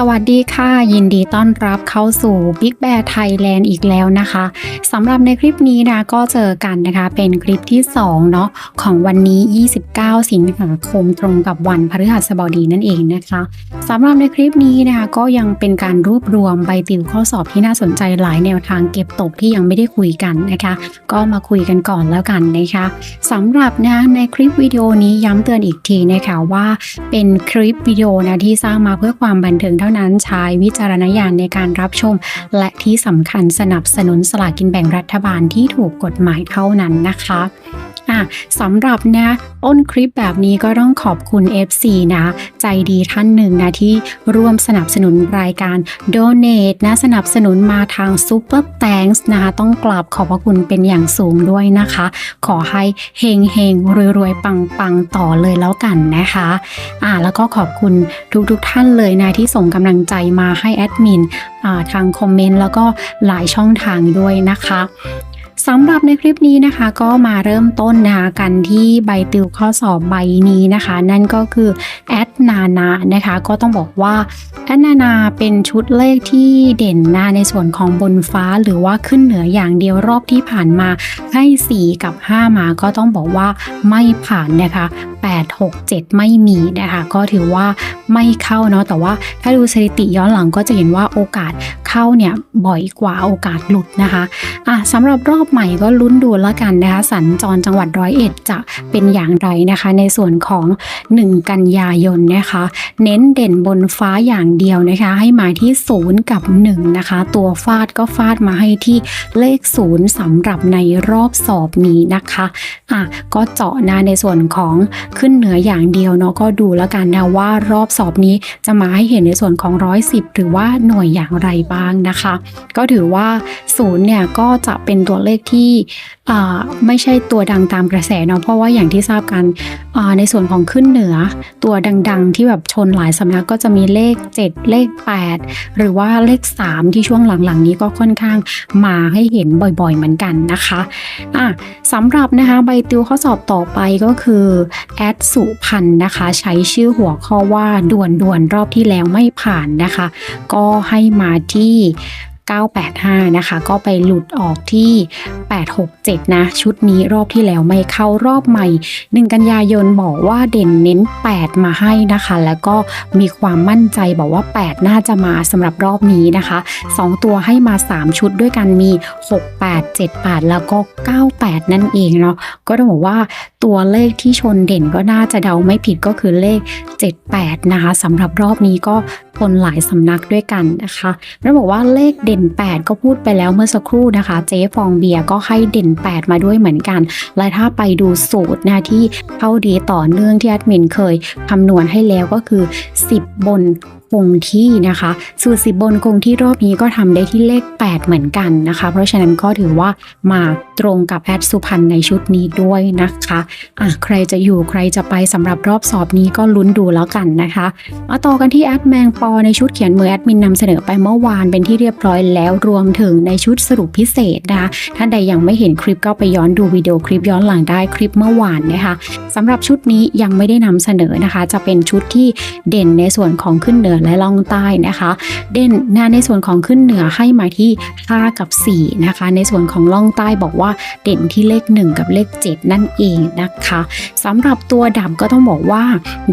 สวัสดีค่ะ ยินดีต้อนรับเข้าสู่ Big Bear Thailand อีกแล้วนะคะสำหรับในคลิปนี้นะก็เจอกันนะคะ เป็นคลิปที่2เนาะของวันนี้ 29 สิงหาคมตรงกับวันพฤหัสบดีนั่นเองนะคะสำหรับในคลิปนี้นะคะก็ยังเป็นการรวบรวมใบติวข้อสอบที่น่าสนใจหลายแนวทางเก็บตกที่ยังไม่ได้คุยกันนะคะ ก็มาคุยกันก่อนแล้วกันนะคะสำหรับนะในคลิปวิดีโอนี้ย้ำเตือนอีกทีนะคะว่าเป็นคลิปวิดีโอนะที่สร้างมาเพื่อความบันเทิงเท่านั้นใช้วิจารณญาณในการรับชม และที่สำคัญสนับสนุนสลากกินแบ่งรัฐบาลที่ถูกกฎหมายเท่านั้นนะคะ อะสำหรับนะต้นคลิปแบบนี้ก็ต้องขอบคุณ FC นะ ใจดีท่านหนึ่งนะที่ร่วมสนับสนุนรายการ Donate นะสนับสนุนมาทาง Super Thanks นะคะต้องกราบขอบพระคุณเป็นอย่างสูงด้วยนะคะ ขอให้เฮงเฮงรวยรวยปังปังต่อเลยแล้วกันนะคะอ่าแล้วก็ขอบคุณทุกๆทท่านเลยนะที่ส่งกำลังใจมาให้แอดมินทางคอมเมนต์แล้วก็หลายช่องทางด้วยนะคะ สำหรับในคลิปนี้นะคะก็มาเริ่มต้นนะคะกันที่ใบติวข้อสอบใบนี้นะคะ นั่นก็คือแอดนานานะคะ ก็ต้องบอกว่าแอดนานาเป็นชุดเลขที่เด่นนะในส่วนของบนฟ้าหรือว่าขึ้นเหนืออย่างเดียวรอบที่ผ่านมาให้ 4 กับ 5 มาก็ต้องบอกว่าไม่ผ่านนะคะ8 6 7 ไม่มีนะคะก็ถือว่าไม่เข้าเนาะแต่ว่าถ้าดูสถิติย้อนหลังก็จะเห็นว่าโอกาสเข้าเนี่ยบ่อยกว่าโอกาสหลุดนะคะอะสำหรับรอบใหม่ก็ลุ้นดูแล้วกันนะคะสัญจรจังหวัดร้อยเอ็ดจะเป็นอย่างไรนะคะ ในส่วนของ 1 กันยายนนะคะ เน้นเด่นบนฟ้าอย่างเดียวนะคะ ให้มาที่ 0 กับ 1 นะคะ ตัวฟาดก็ฟาดมาให้ที่เลข 0สำหรับในรอบสอบนี้นะคะอะก็เจาะนะในส่วนของขึ้นเหนืออย่างเดียวเนาะก็ดูแล้วกันนะว่ารอบสอบนี้จะมาให้เห็นในส่วนของ 110 หรือว่าหน่วยอย่างไรบ้างนะคะ ก็ถือว่า0เนี่ยก็จะเป็นตัวเลขที่ไม่ใช่ตัวดังตามกระแสเนาะเพราะว่าอย่างที่ทราบกันในส่วนของขึ้นเหนือ ตัวดังๆ ที่แบบชนหลายสำนักก็จะมีเลข 7 เลข 8 หรือว่าเลข 3 ที่ช่วงหลังๆ นี้ก็ค่อนข้างมาให้เห็นบ่อยๆเหมือนกันนะคะอะสำหรับนะคะใบติวข้อสอบต่อไปก็คือแอดสุพันนะคะ ใช้ชื่อหัวข้อว่าด่วนด่วนรอบที่แล้วไม่ผ่านนะคะ ก็ให้มาที่ 985 นะคะ ก็ไปหลุดออกที่ 867 นะ ชุดนี้รอบที่แล้วไม่เข้ารอบใหม่ 1 กันยายนบอกว่าเด่นเน้น 8 มาให้นะคะ แล้วก็มีความมั่นใจบอกว่า 8 น่าจะมาสำหรับรอบนี้นะคะ 2 ตัวให้มา 3 ชุดด้วยกันมี 68 78 แล้วก็ 98 นั่นเองเนาะก็ต้องบอกว่าตัวเลขที่ชนเด่นก็น่าจะเดาไม่ผิดก็คือเลข 78 นะคะสำหรับรอบนี้ก็คนหลายสำนักด้วยกันนะคะแล้วบอกว่าเลขเด่น8 ก็พูดไปแล้วเมื่อสักครู่นะคะ เจ๊ฟองเบียร์ก็ให้เด่น 8 มาด้วยเหมือนกัน และถ้าไปดูสูตรนะที่เข้าดีต่อเนื่องที่แอดมินเคยคำนวณให้แล้วก็คือ 10 บน คงที่นะคะ สูตร 10 บนคงที่รอบนี้ก็ทำได้ที่เลข 8 เหมือนกันนะคะ เพราะฉะนั้นก็ถือว่ามาตรงกับแอดสุพรรณในชุดนี้ด้วยนะคะอะใครจะอยู่ใครจะไปสำหรับรอบสอบนี้ก็ลุ้นดูแล้วกันนะคะมาต่อกันที่แอดแมงปอในชุดเขียนมือแอดมินนำเสนอไปเมื่อวานเป็นที่เรียบร้อยแล้วรวมถึงในชุดสรุปพิเศษนะคะท่านใดยังไม่เห็นคลิปก็ไปย้อนดูวิดีโอคลิปย้อนหลังได้คลิปเมื่อวานนะคะสำหรับชุดนี้ยังไม่ได้นำเสนอนะคะ จะเป็นชุดที่เด่นในส่วนของขึ้นเหนือและล่องใต้นะคะ เด่นนะในส่วนของขึ้นเหนือให้มาที่ 5 กับ 4 นะคะ ในส่วนของล่องใต้บอกว่าเด่นที่เลข 1 กับเลข 7 นั่นเองนะคะสำหรับตัวดับก็ต้องบอกว่า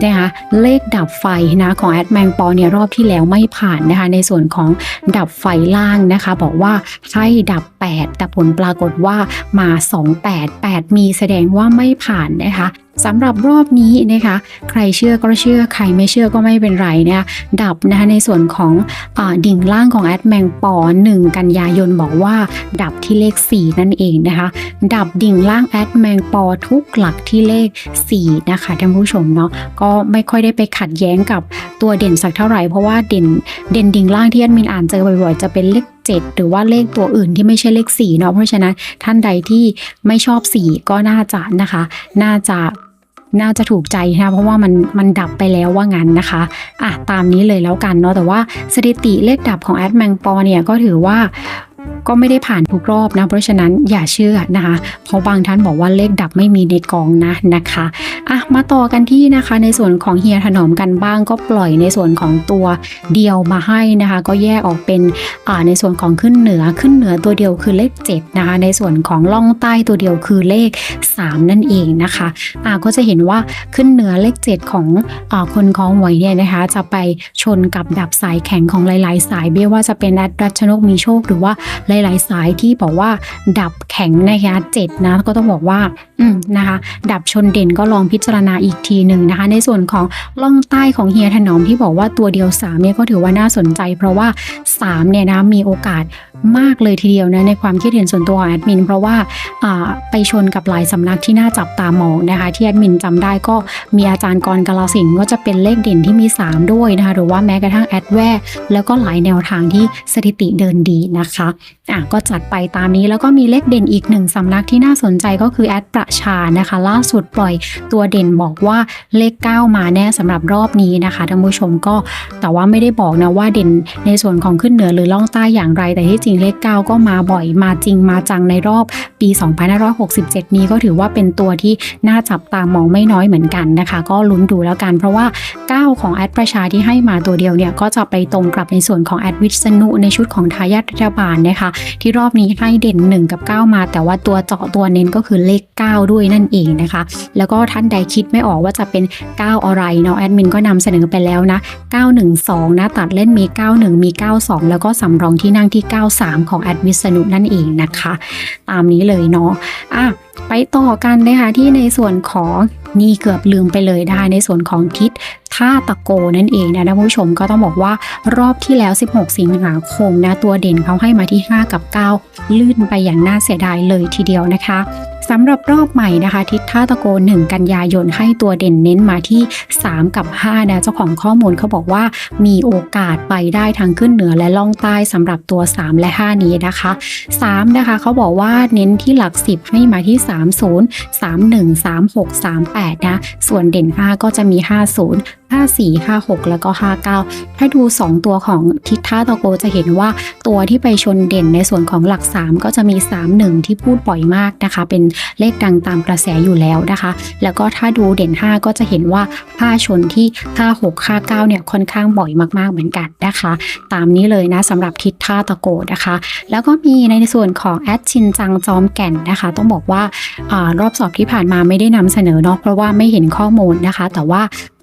นะคะเลขดับไฟนะของแอดแมงปอเนี่ยรอบที่แล้วไม่ผ่านนะคะ ในส่วนของดับไฟล่างนะคะ บอกว่าให้ดับ 8 แต่ผลปรากฏว่ามา 28 8 มีแสดงว่าไม่ผ่านนะคะ สำหรับรอบนี้นะคะ ใครเชื่อก็เชื่อ ใครไม่เชื่อก็ไม่เป็นไรนะคะดับนะคะในส่วนของอดิ่งล่างของแอดแมงปอ1กันยายนบอกว่า ดับที่เลข 4 นั่นเองนะคะ ดับดิ่งล่างแอดแมงปอทุกหลักที่เลข 4 นะคะท่านผู้ชมเนาะก็ไม่ค่อยได้ไปขัดแย้งกับตัวเด่นสักเท่าไหร่เพราะว่าเด่นเด่นดิ่งล่างที่แอดมินอ่านเจอบ่อยๆจะเป็นเลข7หรือว่าเลขตัวอื่นที่ไม่ใช่เลข4เนาะเพราะฉะนั้นท่านใดที่ไม่ชอบ 4 ก็น่าจะนะคะ น่าจะ น่าจะถูกใจนะเพราะว่ามันมันดับไปแล้วว่างั้นนะคะอะตามนี้เลยแล้วกันเนาะแต่ว่าสถิติเลขดับของแอดแมงปอเนี่ยก็ถือว่า ก็ไม่ได้ผ่านทุกรอบนะ เพราะฉะนั้นอย่าเชื่อนะคะ เพราะบางท่านบอกว่าเลขดับไม่มีในกองนะนะคะอะมาต่อกันที่นะคะในส่วนของเฮียถนอมกันบ้างก็ปล่อยในส่วนของตัวเดียวมาให้นะคะ ก็แยกออกเป็นอ่าในส่วนของขึ้นเหนือขึ้นเหนือตัวเดียวคือเลข7นะคะในส่วนของล่องใต้ตัวเดียวคือเลข 3 นั่นเองนะคะอ่าก็จะเห็นว่าขึ้นเหนือเลข 7 ของอ่าคนคล้องหวยเนี่ยนะคะ จะไปชนกับดับสายแข็งของหลาย ๆ สายไม่ว่าจะเป็นแอดรัชนกมีโชคหรือว่าหลายๆสายที่บอกว่าดับแข็งนะคะเจ็ดนะก็ต้องบอกว่าอืมนะคะ ดับชนเด่นก็ลองพิจารณาอีกทีหนึ่งนะคะ ในส่วนของล่องใต้ของเฮียถนอมที่บอกว่าตัวเดียว3เนี่ยก็ถือว่าน่าสนใจ เพราะว่า3เนี่ยนะมีโอกาสมากเลยทีเดียวนะในความคิดเห็นส่วนตัวของแอดมิน เพราะว่าไปชนกับหลายสำนักที่น่าจับตามองนะคะที่แอดมินจำได้ก็มีอาจารย์กรกาลสินธุ์ก็จะเป็นเลขเด่นที่มี 3 ด้วยนะคะหรือว่าแม้กระทั่งแอดแวร์แล้วก็หลายแนวทางที่สถิติเดินดีนะคะอะก็จัดไปตามนี้แล้วก็มีเลขเด่นอีกหนึ่งสำนักที่น่าสนใจก็คือแอดประชานะคะ ล่าสุดปล่อยตัวเด่นบอกว่าเลข 9 มาแน่สำหรับรอบนี้นะคะท่านผู้ชมก็แต่ว่าไม่ได้บอกนะว่าเด่นในส่วนของขึ้นเหนือหรือล่องใต้อย่างไร แต่ที่จริงเลข 9 ก็มาบ่อยมาจริงมาจังในรอบปี 2567 นี้ก็ถือว่าเป็นตัวที่น่าจับตามองไม่น้อยเหมือนกันนะคะ ก็ลุ้นดูแล้วกัน เพราะว่า 9 ของแอดประชาที่ให้มาตัวเดียวเนี่ยก็จะไปตรงกับในส่วนของแอดวิษณุในชุดของทายาทรัฐบาลนะคะที่รอบนี้ให้เด่น 1 กับ 9 มา แต่ว่าตัวเจาะตัวเน้นก็คือเลข 9 ด้วยนั่นเองนะคะ แล้วก็ท่านใดคิดไม่ออกว่าจะเป็น 9 อะไรเนาะแอดมินก็นำเสนอไปแล้วนะ912 นะตัดเล่นมี 91 มี 92 แล้วก็สำรองที่นั่งที่ 93 ของแอดวิษณุนั่นเองนะคะ ตามนี้เลยเนาะอะไปต่อกันนะคะที่ในส่วนของนี่เกือบลืมไปเลยนะคะในส่วนของทิศ ท่าตะโกนั่นเองนะท่านผู้ชมก็ต้องบอกว่ารอบที่แล้ว 16 สิงหาคมนะตัวเด่นเขาให้มาที่ 5 กับ 9 ลื่นไปอย่างน่าเสียดายเลยทีเดียวนะคะ สำหรับรอบใหม่นะคะ ทิศท่าตะโก 1 กันยายนให้ตัวเด่นเน้นมาที่ 3 กับ 5 นะ เจ้าของข้อมูลเขาบอกว่ามีโอกาสไปได้ทั้งขึ้นเหนือและล่องใต้สำหรับตัว 3 และ 5 นี้นะคะ 3 นะคะเขาบอกว่าเน้นที่หลัก 10 ให้มาที่ 30 31 36 38 นะ ส่วนเด่น 5 ก็จะมี 50 54 56 แล้วก็ 59 ถ้าดู 2 ตัวของทิศท่าตะโกจะเห็นว่าตัวที่ไปชนเด่นในส่วนของหลัก 3 ก็จะมี 31 ที่พูดบ่อยมากนะคะ เป็นเลขดังตามกระแสอยู่แล้วนะคะ แล้วก็ถ้าดูเด่น 5 ก็จะเห็นว่า5ชนที่56 59เนี่ยค่อนข้างบ่อยมากๆเหมือนกันนะคะ ตามนี้เลยนะสำหรับทิศท่าตะโกนะคะ แล้วก็มีในส่วนของแอดชินจังจอมแก่นนะคะ ต้องบอกว่าอารอบสอบที่ผ่านมาไม่ได้นำเสนอเนาะเพราะว่าไม่เห็นข้อมูลนะคะ แต่ว่า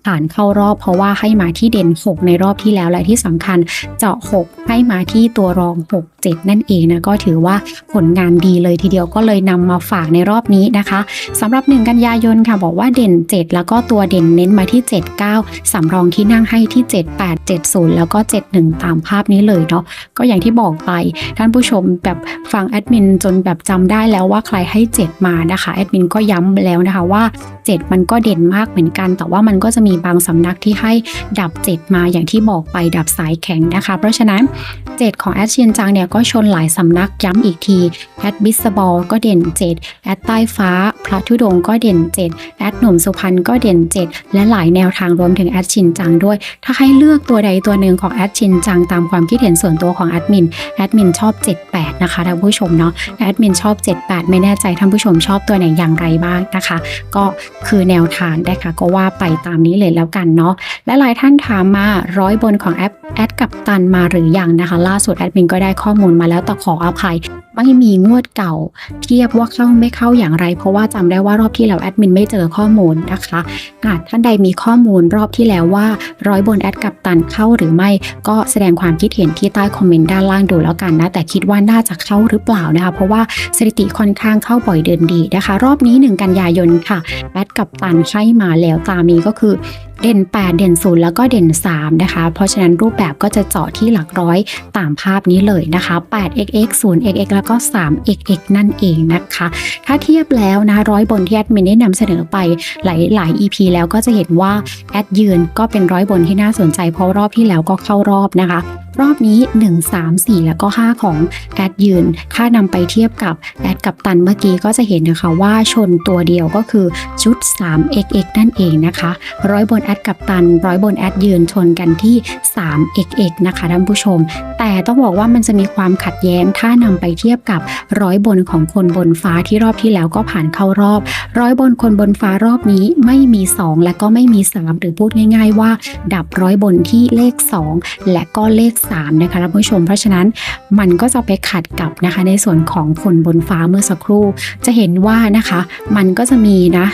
ผ่านเข้ารอบเพราะว่าให้มาที่เด่น 6 ในรอบที่แล้วและที่สำคัญเจาะ 6 ให้มาที่ตัวรอง 6 7 นั่นเองนะก็ถือว่าผลงานดีเลยทีเดียวก็เลยนำมาฝากในรอบนี้นะคะสำหรับ 1 กันยายนค่ะบอกว่าเด่น 7 แล้วก็ตัวเด่นเน้นมาที่ 7 9 สำรองที่นั่งให้ที่ 7 8 7 0 แล้วก็ 71 ตามภาพนี้เลยเนาะก็อย่างที่บอกไปท่านผู้ชมแบบฟังแอดมินจนแบบจำได้แล้วว่าใครให้ 7 มานะคะแอดมินก็ย้ำแล้วนะคะว่า 7 มันก็เด่นมากเหมือนกัน แต่ว่ามันก็จะมีบางสำนักที่ให้ดับ 7 มาอย่างที่บอกไปดับสายแข็งนะคะ เพราะฉะนั้น7ของแอดเชียนจังเนี่ยก็ชนหลายสำนักย้ำอีกที แอดบิสบอลก็เด่น7แอดใต้ฟ้า พระธุดงก็เด่น7แอดหนุ่มสุพรรณก็เด่น7และหลายแนวทางรวมถึงแอดชินจังด้วย ถ้าให้เลือกตัวใดตัวหนึ่งของแอดชินจังตามความคิดเห็นส่วนตัวของแอดมิน แอดมินชอบ 78 นะคะท่านผู้ชมเนาะ แอดมินชอบ 78 ไม่แน่ใจท่านผู้ชมชอบตัวไหนอย่างไรบ้างนะคะ ก็คือแนวทางนะคะก็ว่าไปตามนี้เลยแล้วกันเนาะ และหลายท่านถามมาร้อยบนของแอปแอดกับตันมาหรือยังนะคะ ล่าสุดแอดมินก็ได้ข้อมูลมาแล้วแต่ขออภัยไม่มีงวดเก่า เทียบว่าเข้าไม่เข้าอย่างไร เพราะว่าจำได้ว่ารอบที่แล้วแอดมินไม่เจอข้อมูลนะคะหากท่านใดมีข้อมูลรอบที่แล้วว่าร้อยบนแอดกับตันเข้าหรือไม่ ก็แสดงความคิดเห็นที่ใต้คอมเมนต์ด้านล่างดูแล้วกันนะ แต่คิดว่าน่าจะเข้าหรือเปล่านะคะ เพราะว่าสถิติค่อนข้างเข้าบ่อยเดินดีนะคะ รอบนี้ 1 กันยายนค่ะแอดกับตันให้มาแล้วตามนี้ก็คือเด่น 8 เด่น 0 แล้วก็เด่น 3 นะคะ เพราะฉะนั้นรูปแบบก็จะเจาะที่หลักร้อยตามภาพนี้เลยนะคะ 8xx 0xx แล้วก็ 3xx นั่นเองนะคะ ถ้าเทียบแล้วนะร้อยบนที่แอดมินได้นำเสนอไปหลายหลาย EP แล้วก็จะเห็นว่าแอดยืนก็เป็นร้อยบนที่น่าสนใจเพราะรอบที่แล้วก็เข้ารอบนะคะรอบนี้ 1 3 4 แล้วก็ 5 ของแอดยืน ถ้านำไปเทียบกับแอดกับตันเมื่อกี้ก็จะเห็นนะคะว่าชนตัวเดียวก็คือชุด 3xx นั่นเองนะคะ ร้อยบนแอดกับตัน ร้อยบนแอดยืนชนกันที่ 3xx นะคะท่านผู้ชม แต่ต้องบอกว่ามันจะมีความขัดแย้งถ้านำไปเทียบกับร้อยบนของคนบนฟ้าที่รอบที่แล้วก็ผ่านเข้ารอบ ร้อยบนคนบนฟ้ารอบนี้ไม่มี 2 และก็ไม่มี 3 หรือพูดง่าย ๆ ว่า ดับร้อยบนที่เลข 2 และก็เลข3นะคะท่านผู้ชม เพราะฉะนั้นมันก็จะไปขัดกับนะคะในส่วนของฝนบนฟ้าเมื่อสักครู่ จะเห็นว่านะคะ มันก็จะมีนะ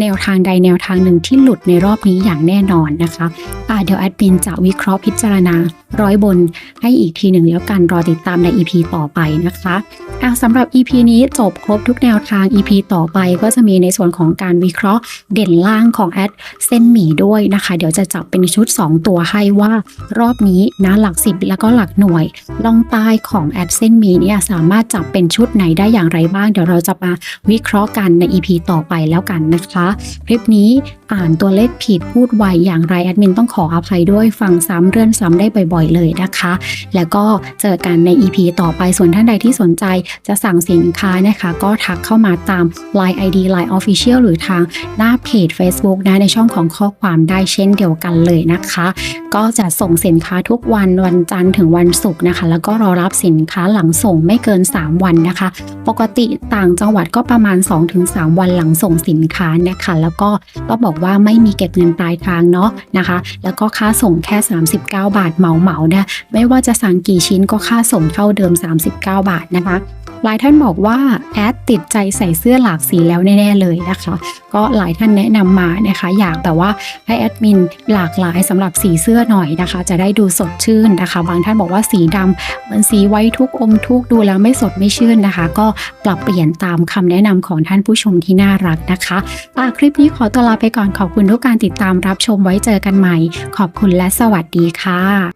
แนวทางใดแนวทางหนึ่งที่หลุดในรอบนี้อย่างแน่นอนนะคะอ่าเดี๋ยวแอดมินจะวิเคราะห์พิจารณาร้อยบนให้อีกทีหนึ่งแล้วกันรอติดตามใน EP ต่อไปนะคะอะสำหรับ EP นี้จบครบทุกแนวทาง EP ต่อไปก็จะมีในส่วนของการวิเคราะห์เด่นล่างของแอดเส้นหมี่ด้วยนะคะ เดี๋ยวจะจับเป็นชุด 2 ตัวให้ว่ารอบนี้นะหลัก 10 แล้วก็หลักหน่วยล่องใต้ของแอดเส้นหมี่เนี่ยสามารถจับเป็นชุดไหนได้อย่างไรบ้าง เดี๋ยวเราจะมาวิเคราะห์กันใน EP ต่อไปแล้วกันนะคะคลิปนี้อ่านตัวเลขผิดพูดไวอย่างไรแอดมินต้องขออภัยด้วยฟังซ้ำเรื่อนซ้ำได้บ่อยๆเลยนะคะ แล้วก็เจอกันใน EP ต่อไปส่วนท่านใดที่สนใจจะสั่งสินค้านะคะ ก็ทักเข้ามาตาม Line ID Line Official หรือทางหน้าเพจ Facebook นะในช่องของข้อความได้เช่นเดียวกันเลยนะคะ ก็จะส่งสินค้าทุกวันวันจันทร์ถึงวันศุกร์นะคะ แล้วก็รอรับสินค้าหลังส่งไม่เกิน 3 วันนะคะ ปกติต่างจังหวัดก็ประมาณ 2-3 วันหลังส่งสินค้านะคะแล้วก็ก็บอกว่าไม่มีเก็บเงินปลายทางเนาะนะคะ แล้วก็ค่าส่งแค่ 39 บาทเหมาเหมาเนะไม่ว่าจะสั่งกี่ชิ้นก็ค่าส่งเท่าเดิม 39 บาทนะคะ หลายท่านบอกว่าแอดติดใจใส่เสื้อหลากสีแล้วแน่ๆเลยนะคะ ก็หลายท่านแนะนำมานะคะ อยากแบบว่าให้แอดมินหลากหลายสำหรับสีเสื้อหน่อยนะคะ จะได้ดูสดชื่นนะคะ บางท่านบอกว่าสีดำเหมือนสีไว้ทุกอมทุกดูแล้วไม่สดไม่ชื่นนะคะ ก็ปรับเปลี่ยนตามคำแนะนำของท่านผู้ชมที่น่ารักนะคะอะคลิปนี้ขอตัวลาไปก่อนขอบคุณทุกการติดตามรับชมไว้เจอกันใหม่ ขอบคุณและสวัสดีค่ะ